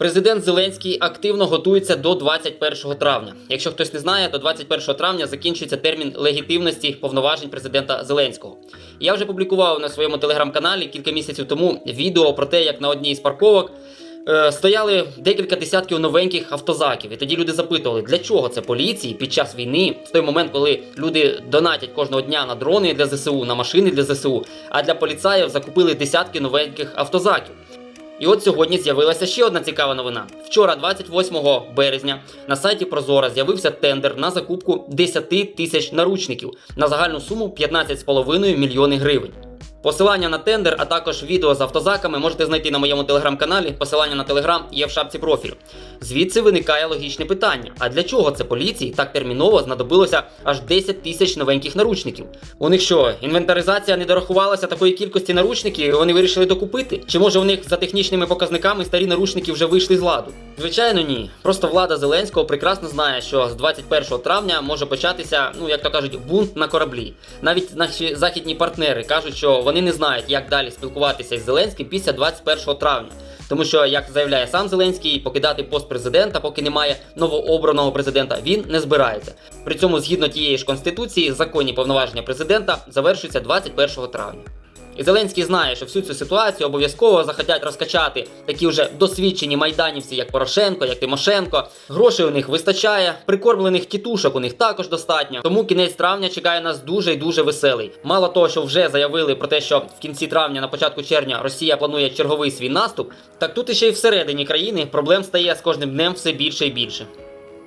Президент Зеленський активно готується до 21 травня. Якщо хтось не знає, то 21 травня закінчується термін легітимності повноважень президента Зеленського. Я вже публікував на своєму телеграм-каналі кілька місяців тому відео про те, як на одній з парковок е, стояли декілька десятків новеньких автозаків. І тоді люди запитували, для чого це поліції під час війни, в той момент, коли люди донатять кожного дня на дрони для ЗСУ, на машини для ЗСУ, а для поліцаїв закупили десятки новеньких автозаків. І от сьогодні з'явилася ще одна цікава новина. Вчора, 28 березня, на сайті Прозора з'явився тендер на закупку 10 тисяч наручників на загальну суму 15,5 мільйони гривень. Посилання на тендер, а також відео з автозаками можете знайти на моєму телеграм-каналі. Посилання на телеграм є в шапці профілю. Звідси виникає логічне питання: а для чого це поліції так терміново знадобилося аж 10 тисяч новеньких наручників? У них що, інвентаризація не дорахувалася такої кількості наручників, і вони вирішили докупити? Чи може у них за технічними показниками старі наручники вже вийшли з ладу? Звичайно, ні. Просто влада Зеленського прекрасно знає, що з 21 травня може початися, ну як то кажуть, бунт на кораблі. Навіть наші західні партнери кажуть, що вони не знають, як далі спілкуватися із Зеленським після 21 травня. Тому що, як заявляє сам Зеленський, покидати пост президента, поки немає новообраного президента, він не збирається. При цьому, згідно тієї ж конституції, законні повноваження президента завершуються 21 травня. І Зеленський знає, що всю цю ситуацію обов'язково захотять розкачати такі вже досвідчені майданівці, як Порошенко, як Тимошенко. Грошей у них вистачає, прикормлених тітушок у них також достатньо. Тому кінець травня чекає нас дуже і дуже веселий. Мало того, що вже заявили про те, що в кінці травня, на початку червня, Росія планує черговий свій наступ. Так тут іще й всередині країни проблем стає з кожним днем все більше і більше.